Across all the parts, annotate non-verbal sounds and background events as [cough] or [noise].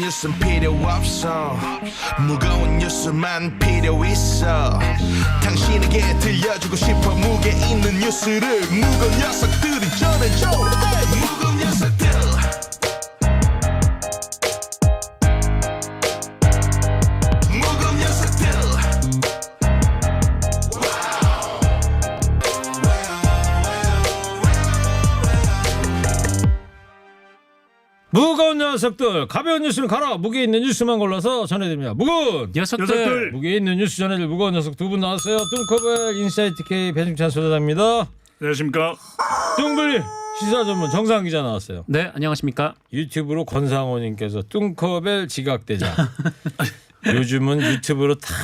뉴스는 필요 없어. 무거운 뉴스만 필요 있어. 당신에게 들려주고 싶어 무게 있는 뉴스를 무거운 녀석들이 전해줘. 무거운 무거운 녀석들 가벼운 뉴스는 가라 무게 있는 뉴스만 골라서 전해드립니다 무거운 녀석들. 녀석들. 무게 있는 뉴스 전해줄 무거운 녀석 두 분 나왔어요 뚱커벨 인사이트 K 배승찬 소장입니다 안녕하십니까. 뚱블리 시사 전문 정상 기자 나왔어요 네, 안녕하십니까? 유튜브로 권상호님께서 뚱커벨 지각대장 [laughs] 요즘은 유튜브로 다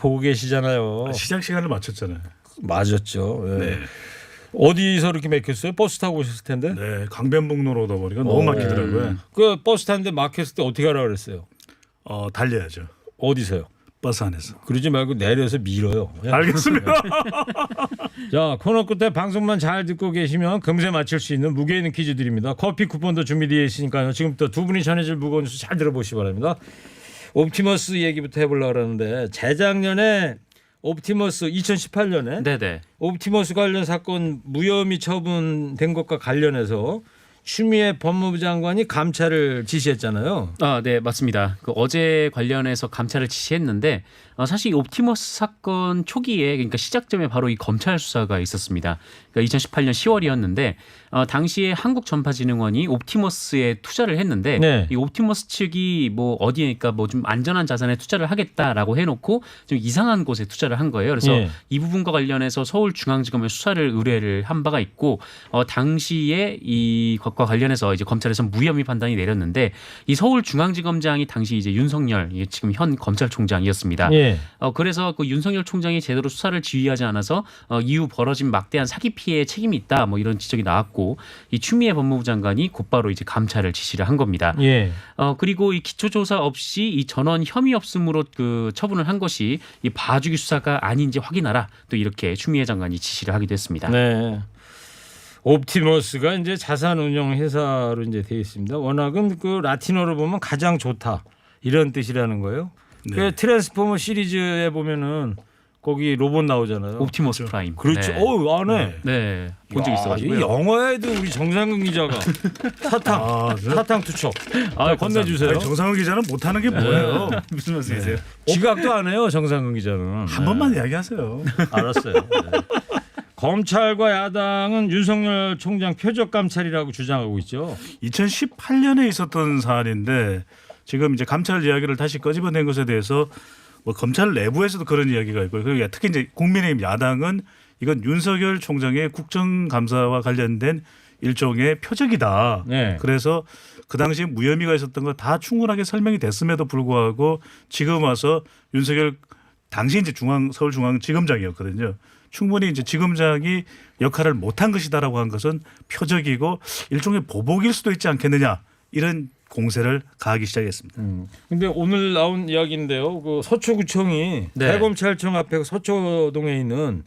보고 계시잖아요 시작 시간을 맞췄잖아요. 맞았죠 예. 네. 어디서 이렇게 막혔어요 버스 타고 오셨을 텐데 네, 강변북로로 오다 보니까 너무 어. 막히더라고요. 그 버스 타는데 막혔을 때 어떻게 하라 그랬어요 어, 달려야죠. 어디서요 버스 안에서. 그러지 말고 내려서 밀어요. 알겠습니다. [laughs] 자 코너 끝에 방송만 잘 듣고 계시면 금세 맞힐 수 있는 무게 있는 퀴즈 드립니다. 커피 쿠폰도 준비되어 있으니까요. 지금부터 두 분이 전해질 무거운 뉴스 잘 들어보시기 바랍니다. 옵티머스 얘기부터 해보려고 그러는데 재작년에 옵티머스 2018년에 네, 네. 옵티머스 관련 사건 무혐의 처분된 것과 관련해서 추미애 법무부 장관이 감찰을 지시했잖아요. 아, 네, 맞습니다. 그 어제 관련해서 감찰을 지시했는데 어, 사실 이 옵티머스 사건 초기에 그러니까 시작점에 바로 이 검찰 수사가 있었습니다. 그러니까 2018년 10월이었는데 어, 당시에 한국전파진흥원이 옵티머스에 투자를 했는데 네. 이 옵티머스 측이 뭐 어디니까 뭐 좀 안전한 자산에 투자를 하겠다라고 해놓고 좀 이상한 곳에 투자를 한 거예요. 그래서 예. 이 부분과 관련해서 서울중앙지검에 수사를 의뢰를 한 바가 있고 어, 당시에 이 것과 관련해서 이제 검찰에서 무혐의 판단이 내렸는데 이 서울중앙지검장이 당시 이제 윤석열 지금 현 검찰총장이었습니다. 예. 어, 그래서 그 윤석열 총장이 제대로 수사를 지휘하지 않아서 어, 이후 벌어진 막대한 사기 피해에 책임이 있다 뭐 이런 지적이 나왔고 이 추미애 법무부 장관이 곧바로 이제 감찰을 지시를 한 겁니다. 예. 어 그리고 이 기초조사 없이 이 전원 혐의 없음으로 그 처분을 한 것이 이 봐주기 수사가 아닌지 확인하라 또 이렇게 추미애 장관이 지시를 하기도 했습니다. 네. 옵티머스가 이제 자산 운용 회사로 이제 되어 있습니다. 워낙은 그 라틴어로 보면 가장 좋다 이런 뜻이라는 거예요. 네. 그 트랜스포머 시리즈에 보면은 거기 로봇 나오잖아요. 옵티머스 프라임. 그렇죠. 네. 어우 안에. 네. 본적 야, 있어가지고요. 이 영어에도 우리 정상근 기자가 [laughs] 사탕 아, 저- 사탕 투척 아, 자, 건네주세요. 아니, 정상훈 기자는 못하는 게 뭐예요? [laughs] 무슨 말씀이세요? 지각도 안 해요 정상근 기자는. 한 번만 이야기하세요. 알았어요. 네. 검찰과 야당은 윤석열 총장 표적 감찰이라고 주장하고 있죠. 2018년에 있었던 사안인데 지금 이제 감찰 이야기를 다시 꺼집어낸 것에 대해서 뭐 검찰 내부에서도 그런 이야기가 있고요. 그리고 특히 이제 국민의힘 야당은 이건 윤석열 총장의 국정감사와 관련된 일종의 표적이다. 네. 그래서 그 당시 무혐의가 있었던 거 다 충분하게 설명이 됐음에도 불구하고 지금 와서 윤석열 당시 이제 중앙 서울중앙지검장이었거든요. 충분히 이제 지검장이 역할을 못한 것이다라고 한 것은 표적이고 일종의 보복일 수도 있지 않겠느냐 이런 공세를 가하기 시작했습니다. 음. 근데 오늘 나온 이야기인데요. 그 서초구청이 네. 대검찰청 앞에 서초동에 있는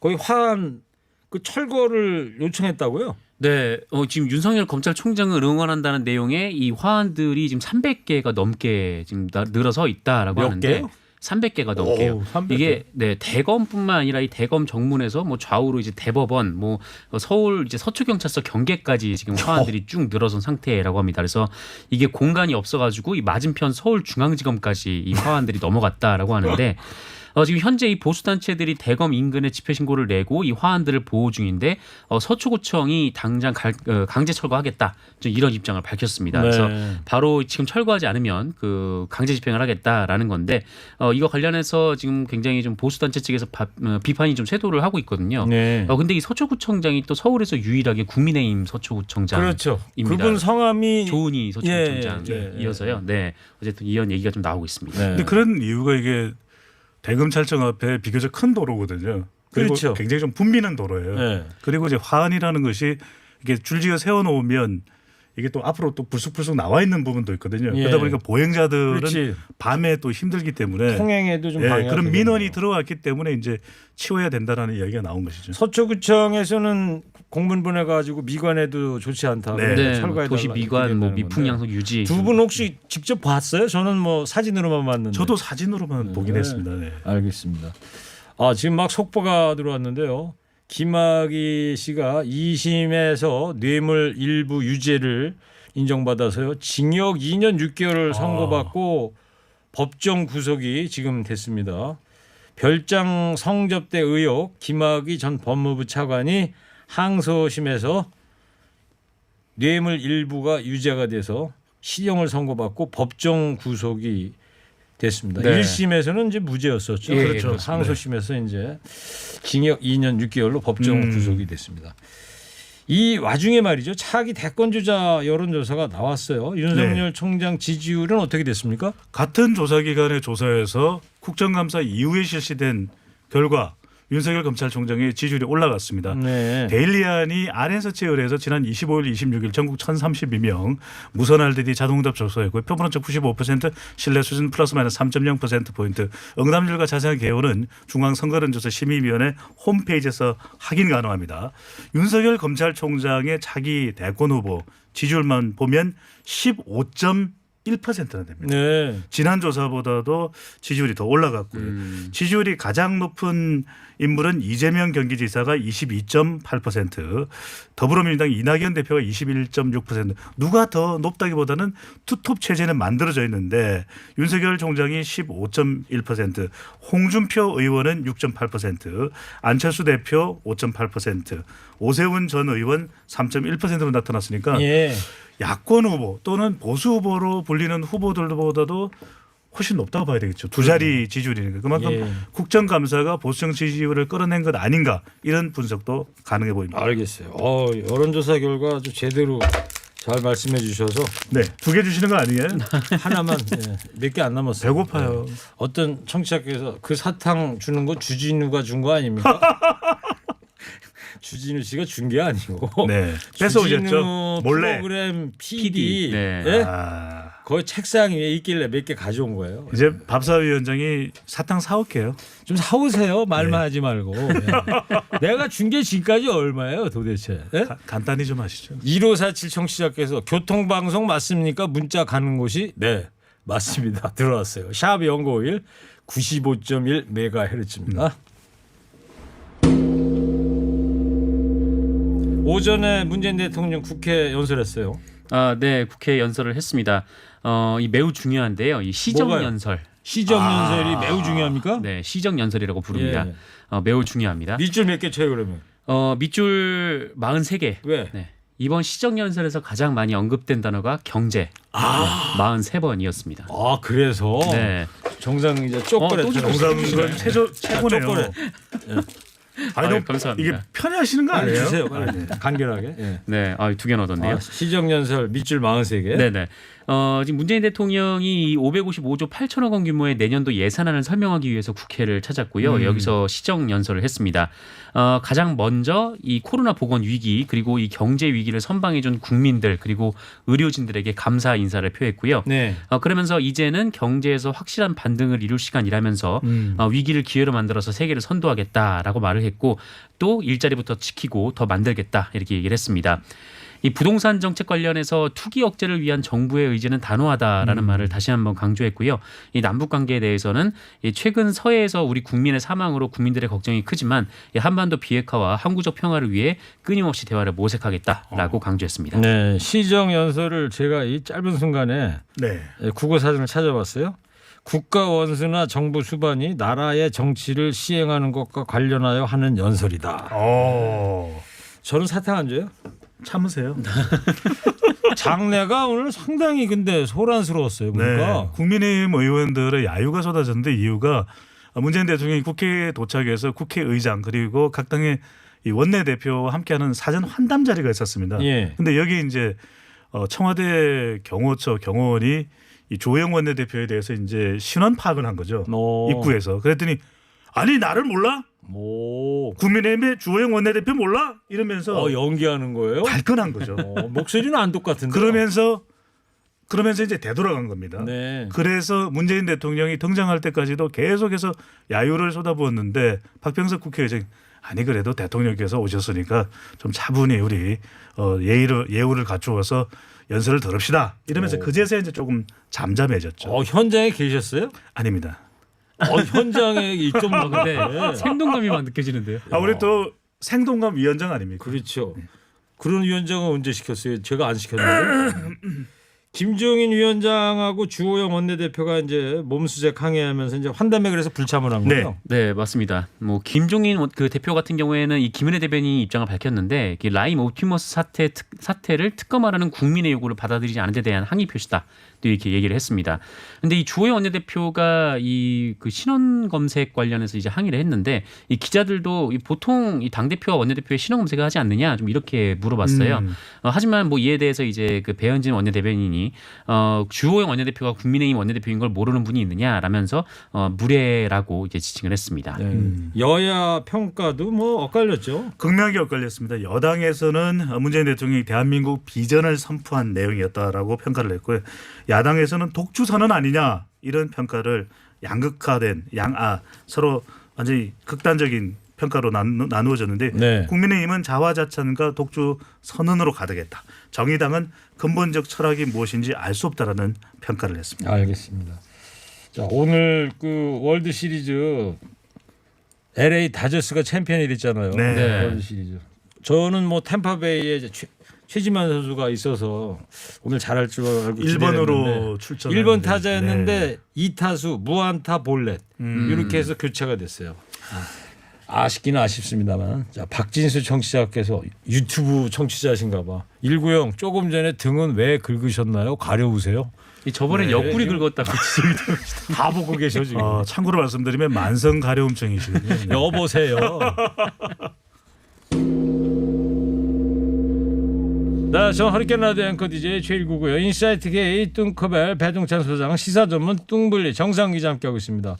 거기 화한 그 철거를 요청했다고요? 네, 어, 지금 윤석열 검찰총장을 응원한다는 내용의 이 화환들이 지금 300개가 넘게 지금 나- 늘어서 있다라고 몇 하는데 개요? 300개가 넘게요. 오우, 300 개. 이게 네 대검뿐만 아니라 이 대검 정문에서 뭐 좌우로 이제 대법원, 뭐 서울 이제 서초경찰서 경계까지 지금 화환들이 쭉 늘어선 상태라고 합니다. 그래서 이게 공간이 없어가지고 이 맞은편 서울중앙지검까지 이 화환들이 넘어갔다라고 하는데. [laughs] 어, 지금 현재 이 보수 단체들이 대검 인근에 집회 신고를 내고 이 화환들을 보호 중인데 어, 서초구청이 당장 갈- 어, 강제 철거하겠다 좀 이런 입장을 밝혔습니다. 그래서 네. 바로 지금 철거하지 않으면 그 강제 집행을 하겠다라는 건데 어, 이거 관련해서 지금 굉장히 좀 보수 단체 측에서 바- 어, 비판이 좀 쇄도를 하고 있거든요. 네. 어, 근데 이 서초구청장이 또 서울에서 유일하게 국민의힘 서초구청장 그렇죠. 입니다. 그분 성함이 조은희 서초구청장 예, 예, 예. 이어서요. 네, 어쨌든 이런 얘기가 좀 나오고 있습니다. 네. 근데 그런 이유가 이게 대검찰청 앞에 비교적 큰 도로거든요. 그리고 그렇죠. 굉장히 좀 붐비는 도로예요. 네. 그리고 이제 화환이라는 것이 이게 줄지어 세워놓으면 이게 또 앞으로 또 불쑥불쑥 나와 있는 부분도 있거든요. 예. 그러다 보니까 보행자들은 그렇지. 밤에 또 힘들기 때문에 통행에도 좀 예, 방해가 그런. 민원이 들어왔기 때문에 이제 치워야 된다라는 이야기가 나온 것이죠. 서초구청에서는 공문 보내가지고 미관에도 좋지 않다. 네. 네, 철거해달라 도시 미관, 뭐 미풍. 양성 유지. 두 분 혹시 직접 봤어요? 저는 뭐 사진으로만 봤는데. 저도 사진으로만 보긴 네. 했습니다. 네. 알겠습니다. 아 지금 막 속보가 들어왔는데요. 김학의 씨가 2심에서 뇌물 일부 유죄를 인정받아서요. 징역 2년 6개월을 선고받고 법정 구속이 지금 됐습니다. 별장 성접대 의혹 김학의 전 법무부 차관이 항소심에서 뇌물 일부가 유죄가 돼서 실형을 선고받고 법정 구속이 됐습니다. 네. 1심에서는 이제 무죄였었죠. 예, 그렇죠. 항소심에서 이제 징역 2년 6개월로 법정 음. 구속이 됐습니다. 이 와중에 말이죠. 차기 대권 주자 여론조사가 나왔어요. 윤석열 네. 총장 지지율은 어떻게 됐습니까? 같은 조사 기관의 조사에서 국정감사 이후에 실시된 결과 윤석열 검찰총장의 지지율이 올라갔습니다. 네. 데일리안이 RN서치에 의해서 지난 25일, 26일 전국 1,032명 무선 RDD 자동응답 조사했고요. 표본 오차 95% 신뢰 수준 플러스 마이너스 3.0% 포인트. 응답률과 자세한 개요는 중앙선거론조사 심의위원회 홈페이지에서 확인 가능합니다. 윤석열 검찰총장의 차기 대권 후보 지지율만 보면 15.1%나 됩니다. 네. 지난 조사보다도 지지율이 더 올라갔고요. 음. 지지율이 가장 높은 인물은 이재명 경기지사가 22.8%, 더불어민주당 이낙연 대표가 21.6%. 누가 더 높다기보다는 투톱 체제는 만들어져 있는데 윤석열 총장이 15.1%, 홍준표 의원은 6.8%, 안철수 대표 5.8%, 오세훈 전 의원 3.1%로 나타났으니까 예. 야권 후보 또는 보수 후보로 불리는 후보들보다도 훨씬 높다고 봐야 되겠죠. 두 자리 지지율이니까 그만큼 예. 국정감사가 보수정 지지율을 끌어낸 것 아닌가 이런 분석도 가능해 보입니다. 알겠어요. 어, 여론조사 결과 아주 제대로 잘 말씀해 주셔서 네, 두 개 주시는 거 아니에요? [laughs] 하나만 예, 몇개 안 남았어요. 배고파요. 예. 어떤 청취자께서 그 사탕 주는 거 주진우가 준 거 아닙니까? [laughs] [laughs] 주진우 씨가 준 게 아니고 네, [laughs] 뺏어오셨죠. 몰래. 프로그램 PD. 네. 예? 아, 거의 책상 위에 있길래 몇 개 가져온 거예요. 이제 밥사위원장이 사탕 사올게요. 좀 사오세요. 말만 네. 하지 말고. 예. [laughs] 내가 준 게 지금까지 얼마예요, 도대체? 예? 가- 간단히 좀 하시죠. 1547 청취자께서 교통방송 맞습니까? 문자 가는 곳이 네 맞습니다. 들어왔어요. 샵 연고일 95.1 메가헤르츠입니다. 오전에 문재인 대통령 국회 연설했어요. 아, 네, 국회 연설을 했습니다. 어, 이 매우 중요한데요. 이 시정 뭐가요? 연설. 시정 아. 연설이 매우 중요합니까? 네, 시정 연설이라고 부릅니다. 예. 어, 매우 중요합니다. 밑줄 몇 개 쳐요 그러면? 어, 밑줄 43개. 왜? 네. 이번 시정 연설에서 가장 많이 언급된 단어가 경제. 아. 43번이었습니다. 아 그래서 네. 정상 이제 어, 쪼꼬레 또 정상은 최저 최고네요. 쪼꼬레. [laughs] 아니, 아유, 감사합니다. 이게 편해하시는 거 아니에요? 주세요. 아, 빨리. 네. 간결하게. 예. 네. 아, 두개 넣었네요. 아, 시정 연설 밑줄 43개. 네네. 어, 지금 문재인 대통령이 이 555조 8천억 원 규모의 내년도 예산안을 설명하기 위해서 국회를 찾았고요. 음. 여기서 시정 연설을 했습니다. 어, 가장 먼저 이 코로나 보건 위기 그리고 이 경제 위기를 선방해준 국민들 그리고 의료진들에게 감사 인사를 표했고요. 네. 어, 그러면서 이제는 경제에서 확실한 반등을 이룰 시간이라면서 음. 어, 위기를 기회로 만들어서 세계를 선도하겠다라고 말을 했고 또 일자리부터 지키고 더 만들겠다 이렇게 얘기를 했습니다. 이 부동산 정책 관련해서 투기 억제를 위한 정부의 의지는 단호하다라는 말을 다시 한번 강조했고요. 이 남북 관계에 대해서는 이 최근 서해에서 우리 국민의 사망으로 국민들의 걱정이 크지만 이 한반도 비핵화와 항구적 평화를 위해 끊임없이 대화를 모색하겠다라고 강조했습니다. 네. 시정 연설을 제가 이 짧은 순간에 네. 예, 국어 사전을 찾아봤어요. 국가 원수나 정부 수반이 나라의 정치를 시행하는 것과 관련하여 하는 연설이다. 어. 저는 사탕 안 줘요. 참으세요. [laughs] 장례가 오늘 상당히 근데 소란스러웠어요. 보니까. 네. 국민의힘 의원들의 야유가 쏟아졌는데 이유가 문재인 대통령이 국회에 도착해서 국회의장 그리고 각 당의 이 원내대표와 함께하는 사전 환담 자리가 있었습니다. 예. 근데 여기 이제 어, 청와대 경호처 경호원이 이 조영 원내대표에 대해서 이제 신원 파악을 한 거죠. 어. 입구에서. 그랬더니 아니 나를 몰라? 오. 국민의힘의 주호영 원내대표 몰라? 이러면서 어 연기하는 거예요? 발끈한 거죠. 어, 목소리는 안 똑같은데. 그러면서 그러면서 이제 되돌아간 겁니다. 네. 그래서 문재인 대통령이 등장할 때까지도 계속해서 야유를 쏟아부었는데 박병석 국회의장 아니 그래도 대통령께서 오셨으니까 좀 차분히 우리 어, 예의를 예우를 갖추어서 연설을 들읍시다 이러면서 그제서야 이제 조금 잠잠해졌죠. 어, 현장에 계셨어요? 아닙니다. 어, 현장에 아, 근데 네. 생동감이만 느껴지는데요. 아 우리 또 생동감 위원장 아닙니까? 그렇죠. 그런 위원장은 언제 시켰어요? 제가 안 시켰는데. 김종인 위원장하고 주호영 원내대표가 이제 몸수색 항의하면서 이제 환담회 그래서 불참을 한 네. 거예요. 네, 맞습니다. 뭐 김종인 원- 그 대표 같은 경우에는 이 김은혜 대변인이 입장을 밝혔는데 이 라임 옵티머스 사태 특, 사태를 특검하라는 국민의 요구를 받아들이지 않은 데 대한 항의 표시다. 또 이렇게 얘기를 했습니다. 근데 이 주호영 원내대표가 이 그 신원 검색 관련해서 이제 항의를 했는데 이 기자들도 이 보통 이 당 대표와 원내대표의 신원 검색을 하지 않느냐 좀 이렇게 물어봤어요. 음. 어, 하지만 뭐 이에 대해서 이제 그 배현진 원내대변인이 어, 주호영 원내대표가 국민의힘 원내대표인 걸 모르는 분이 있느냐라면서 어, 무례라고 이제 지칭을 했습니다. 네. 음. 여야 평가도 뭐 엇갈렸죠. 극명하게 엇갈렸습니다. 여당에서는 문재인 대통령이 대한민국 비전을 선포한 내용이었다라고 평가를 했고요. 야당에서는 독주 선언 아니냐 이런 평가를 양극화된 양아 서로 완전히 극단적인 평가로 나누, 나누 어졌는데 네. 국민의힘은 자화자찬과 독주 선언으로 가득했다. 정의당은 근본적 철학이 무엇인지 알 수 없다라는 평가를 했습니다. 알겠습니다. 자, 오늘 그 월드 시리즈 LA 다저스가 챔피언이 됐잖아요. 네. 네. 월드 시리즈. 저는 뭐 템파베이에 이제 최, 최지만 선수가 있어서 오늘 잘할 줄 알고 1번으로 출전. 1번 타자였는데 네. 이 2타수 무안타 볼넷 음. 이렇게 해서 교체가 됐어요. 아쉽기는 아쉽습니다만 자 박진수 청취자께서 유튜브 청취자신가 봐. 190 조금 전에 등은 왜 긁으셨나요? 가려우세요? 이 저번에 네. 옆구리 긁었다고. 다 보고 계셔 지금. 어, 참고로 말씀드리면 만성 가려움증이시거든요. 네. 여보세요. [laughs] 네, 저 허리케인 라디오 앵커 DJ 최일구고요. 인사이트 K 뚱커벨 배동찬 소장 시사 전문 뚱블리 정상 기자 함께하고 있습니다.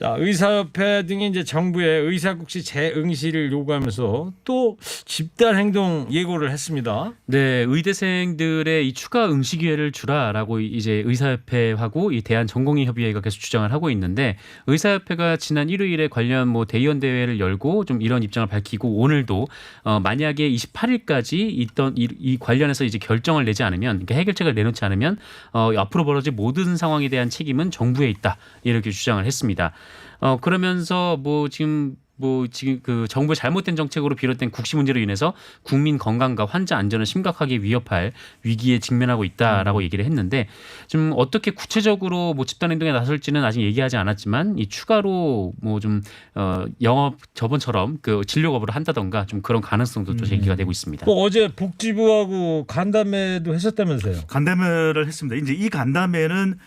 자, 의사협회 등이 이제 정부에 의사국시 재응시를 요구하면서 또 집단 행동 예고를 했습니다. 네, 의대생들의 이 추가 응시 기회를 주라라고 이제 의사협회하고 이 대한 전공의 협의회가 계속 주장을 하고 있는데 의사협회가 지난 일요일에 관련 뭐 대의원 대회를 열고 좀 이런 입장을 밝히고 오늘도 어 만약에 28일까지 있던 이, 이 관련해서 이제 결정을 내지 않으면 그러니까 해결책을 내놓지 않으면 어 앞으로 벌어질 모든 상황에 대한 책임은 정부에 있다 이렇게 주장을 했습니다. 어 그러면서 뭐 지금 뭐 지금 그 정부의 잘못된 정책으로 비롯된 국시 문제로 인해서 국민 건강과 환자 안전을 심각하게 위협할 위기에 직면하고 있다라고 얘기를 했는데 좀 어떻게 구체적으로 뭐 집단 행동에 나설지는 아직 얘기하지 않았지만 이 추가로 뭐 좀 어 영업 저번처럼 그 진료 거부를 한다던가 좀 그런 가능성도 또 제기가 되고 있습니다. 또 어제 복지부하고 간담회도 했었다면서요. 간담회를 했습니다. 이제 이 간담회는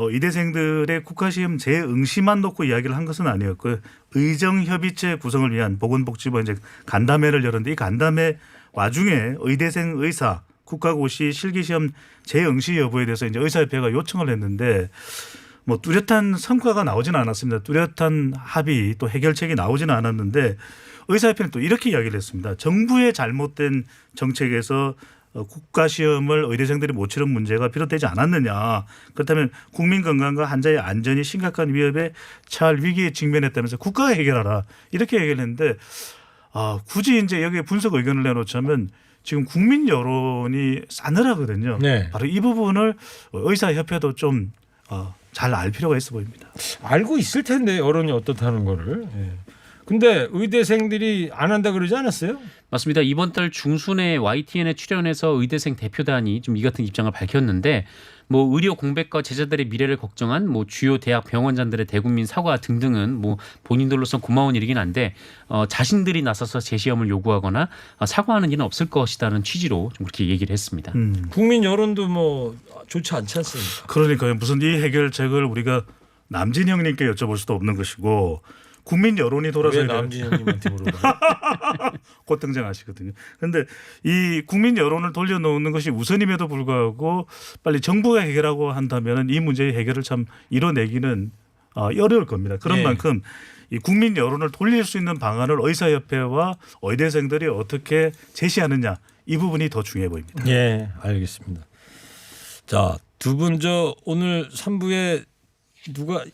어, 의대생들의 국가시험 재응시만 놓고 이야기를 한 것은 아니었고요. 의정협의체 구성을 위한 보건복지부 이제 간담회를 열었는데 이 간담회 와중에 의대생 의사 국가고시 실기시험 재응시 여부에 대해서 이제 의사협회가 요청을 했는데 뭐 뚜렷한 성과가 나오지는 않았습니다. 뚜렷한 합의 또 해결책이 나오지는 않았는데 의사협회는 또 이렇게 이야기를 했습니다. 정부의 잘못된 정책에서 어, 국가 시험을 의대생들이 못 치른 문제가 비롯되지 않았느냐. 그렇다면 국민 건강과 환자의 안전이 심각한 위협에 처할 위기에 직면했다면서 국가가 해결하라. 이렇게 얘기를 했는데 아, 굳이 이제 여기에 분석 의견을 내놓자면 지금 국민 여론이 싸늘하거든요. 네. 바로 이 부분을 의사협회도 좀 어, 잘 알 필요가 있어 보입니다. 알고 있을 텐데 여론이 어떻다는 거를. 예. 근데 의대생들이 안 한다 그러지 않았어요? 맞습니다. 이번 달 중순에 YTN에 출연해서 의대생 대표단이 좀 이 같은 입장을 밝혔는데 뭐 의료 공백과 제자들의 미래를 걱정한 뭐 주요 대학 병원장들의 대국민 사과 등등은 뭐 본인들로서 고마운 일이긴 한데 어, 자신들이 나서서 재시험을 요구하거나 어, 사과하는 일은 없을 것이다는 취지로 좀 그렇게 얘기를 했습니다. 음. 국민 여론도 뭐 좋지 않지 않습니까? 그러니까요. 무슨 이 해결책을 우리가 남진 형님께 여쭤볼 수도 없는 것이고 국민 여론이 왜 돌아서야 남진 형님한테 물어봐? [laughs] 곧 등장하시거든요. 그런데 이 국민 여론을 돌려놓는 것이 우선임에도 불구하고 빨리 정부가 해결하고 한다면 이 문제의 해결을 참 이뤄내기는 어, 어려울 겁니다. 그런 네. 만큼 이 국민 여론을 돌릴 수 있는 방안을 의사협회와 의대생들이 어떻게 제시하느냐 이 부분이 더 중요해 보입니다. 예, 알겠습니다. 자, 두 분 저 오늘 3부에 누가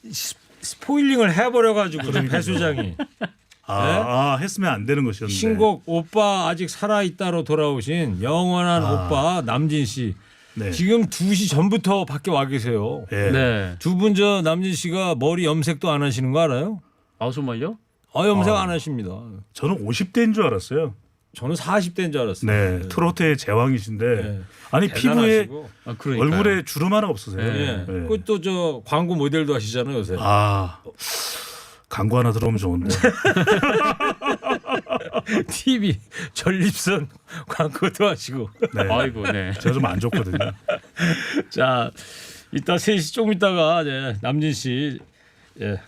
스- 스포일링을 해버려 가지고 배 수장이 아, 네? 아, 했으면 안 되는 것이었는데. 신곡 오빠 아직 살아 있다로 돌아오신 영원한 오빠 남진 씨. 아. 네. 지금 2시 전부터 밖에 와 계세요. 예. 네. 두 분 저 남진 씨가 머리 염색도 안 하시는 거 알아요? 아 정말요? 아 염색 아. 안 하십니다. 저는 50대인 줄 알았어요. 저는 40대인 줄 알았어요. 네. 트로트의 제왕이신데 네. 아니 피부에 대단하시고. 아 얼굴에 주름 하나 없으세요. 예. 네. 그것도 저 광고 모델도 하시잖아요 요새. 아. 광고 하나 들어오면 좋은데. [laughs] TV 전립선 광고도 하시고. 네. 아이고 네. 제가 좀 안 좋거든요. [laughs] 자, 이따 3시 조금 있다가 네, 남진 씨 예,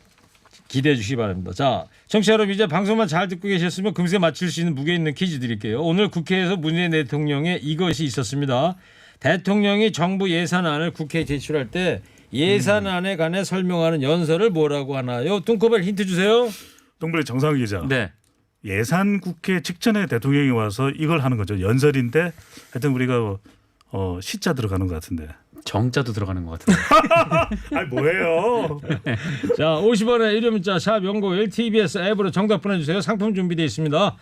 기대해 주시기 바랍니다. 자, 청취자 여러분 이제 방송만 잘 듣고 계셨으면 금세 맞출 수 있는 무게 있는 퀴즈 드릴게요. 오늘 국회에서 문재인 대통령의 이것이 있었습니다. 대통령이 정부 예산안을 국회에 제출할 때 예산안에 관해 설명하는 연설을 뭐라고 하나요? 뚱커벨 힌트 주세요. 동블리 정상 기자. 네. 예산 국회 직전에 대통령이 와서 이걸 하는 거죠. 연설인데 하여튼 우리가 어 시자 들어가는 것 같은데. 정자도 들어가는 것 같은데. [laughs] 아니 뭐예요? 자, 50원의 1호 문자 샵 연고 1 TBS 앱으로 정답 보내주세요. 상품 준비되어 있습니다.